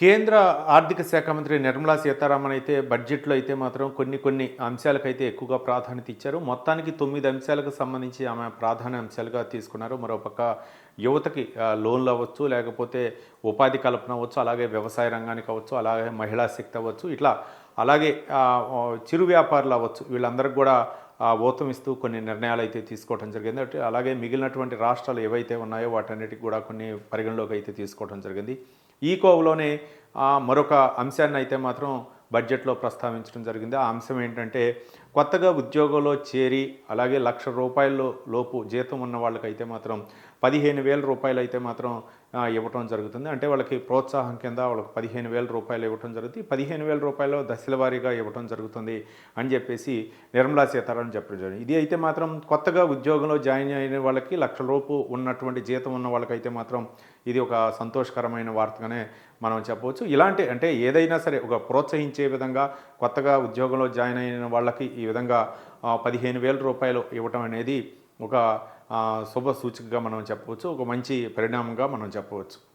కేంద్ర ఆర్థిక శాఖ మంత్రి నిర్మలా సీతారామన్ అయితే బడ్జెట్లో అయితే మాత్రం కొన్ని కొన్ని అంశాలకైతే ఎక్కువగా ప్రాధాన్యత ఇచ్చారు. మొత్తానికి తొమ్మిది అంశాలకు సంబంధించి ఆమె ప్రాధాన్య అంశాలుగా తీసుకున్నారు. మరోపక్క యువతకి లోన్లు అవ్వచ్చు లేకపోతే ఉపాధి కల్పన అవ్వచ్చు అలాగే వ్యవసాయ రంగానికి అవ్వచ్చు అలాగే మహిళా శక్తి అవ్వచ్చు ఇట్లా అలాగే చిరు వ్యాపారులు అవ్వచ్చు. వీళ్ళందరికీ కూడా ఓతమిస్తూ కొన్ని నిర్ణయాలు అయితే తీసుకోవడం జరిగింది. అంటే అలాగే మిగిలినటువంటి రాష్ట్రాలు ఏవైతే ఉన్నాయో వాటన్నిటికి కూడా కొన్ని పరిగణలోకి అయితే తీసుకోవడం జరిగింది. ఈ కోవలోనే మరొక అంశాన్ని అయితే మాత్రం బడ్జెట్లో ప్రస్తావించడం జరిగింది. ఆ అంశం ఏంటంటే కొత్తగా ఉద్యోగంలో చేరి అలాగే లక్ష రూపాయల లోపు జీతం ఉన్న వాళ్ళకైతే మాత్రం పదిహేను వేల రూపాయలు అయితే మాత్రం ఇవ్వటం జరుగుతుంది. అంటే వాళ్ళకి ప్రోత్సాహం కింద వాళ్ళకి పదిహేను వేల రూపాయలు ఇవ్వటం జరుగుతుంది. పదిహేను వేల రూపాయలు దశల వారీగా ఇవ్వటం జరుగుతుంది అని చెప్పేసి నిర్మలా సీతారామన్ చెప్పడం జరిగింది. ఇది అయితే మాత్రం కొత్తగా ఉద్యోగంలో జాయిన్ అయిన వాళ్ళకి లక్ష రూపు ఉన్నటువంటి జీతం ఉన్న వాళ్ళకైతే మాత్రం ఇది ఒక సంతోషకరమైన వార్తగానే మనం చెప్పవచ్చు. ఇలాంటి అంటే ఏదైనా సరే ఒక ప్రోత్సహించే విధంగా కొత్తగా ఉద్యోగంలో జాయిన్ అయిన వాళ్ళకి ఈ విధంగా పదిహేను వేల రూపాయలు ఇవ్వటం అనేది ఒక శుభ సూచికగా మనం చెప్పవచ్చు ఒక మంచి పరిణామంగా మనం చెప్పవచ్చు.